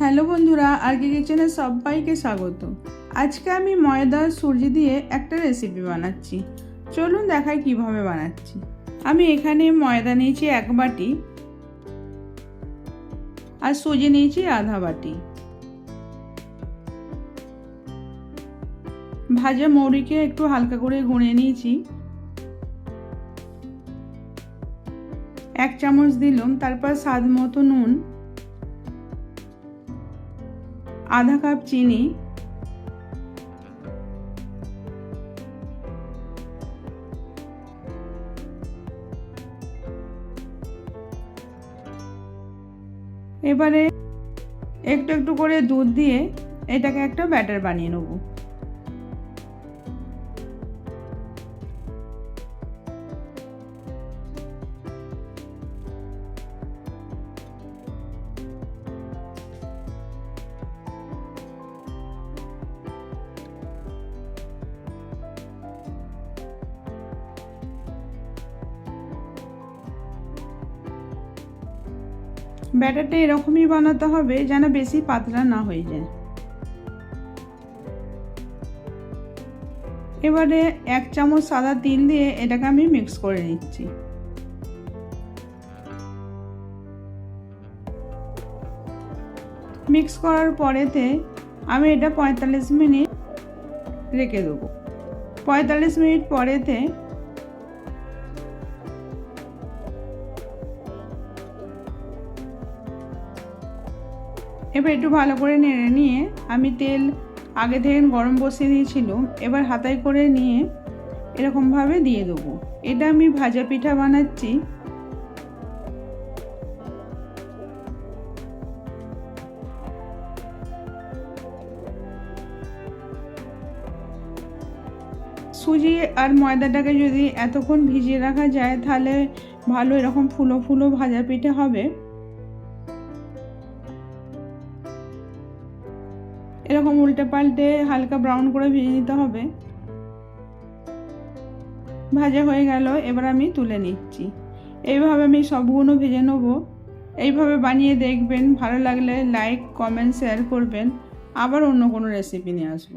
Hello বন্ধুরা, আরকে কিচেনে সবাইকে স্বাগত। আজকে আমি ময়দা সুজি দিয়ে একটা রেসিপি বানাচ্ছি। চলুন দেখাই কীভাবে বানাচ্ছি। আমি এখানে ময়দা নিয়েছি এক বাটি আর সুজি নিয়েছি আধা বাটি। ভাজা মৌরিকে একটু হালকা করে গুঁড়ে নিয়েছি। এক চামচ দিলাম, তারপর স্বাদ মতো নুন আধা কাপ চিনি। এবারে একটু একটু করে দুধ দিয়ে এটাকে একটা ব্যাটার বানিয়ে নেব। ব্যাটারটা এরকমই বানাতে হবে যেন বেশি পাতলা না হয়ে যায়। এবারে এক চামচ সাদা তিল দিয়ে এটাকে আমি মিক্স করে নিচ্ছি। মিক্স করার পরেতে আমি এটা পঁয়তাল্লিশ মিনিট রেখে দেবো। পঁয়তাল্লিশ মিনিট পরেতে এবার একটু ভালো করে নেড়ে নিয়ে আমি তেল আগে থেকে গরম বসিয়ে দিয়েছিল, এবার হাতায় করে নিয়ে এরকমভাবে দিয়ে দেবো। এটা আমি ভাজা পিঠা বানাচ্ছি। সুজি আর ময়দাটাকে যদি এতক্ষণ ভিজিয়ে রাখা যায়, তাহলে ভালো এরকম ফুলো ফুলো ভাজা পিঠে হবে। এরকম উল্টে পাল্টে হালকা ব্রাউন করে ভেজে নিতে হবে। ভাজা হয়ে গেল, এবার আমি তুলে নিচ্ছি। এইভাবে আমি সবগুলো ভেজে নেব। এইভাবে বানিয়ে দেখবেন, ভালো লাগলে লাইক কমেন্ট শেয়ার করবেন। আবার অন্য কোনো রেসিপি নিয়ে আসব।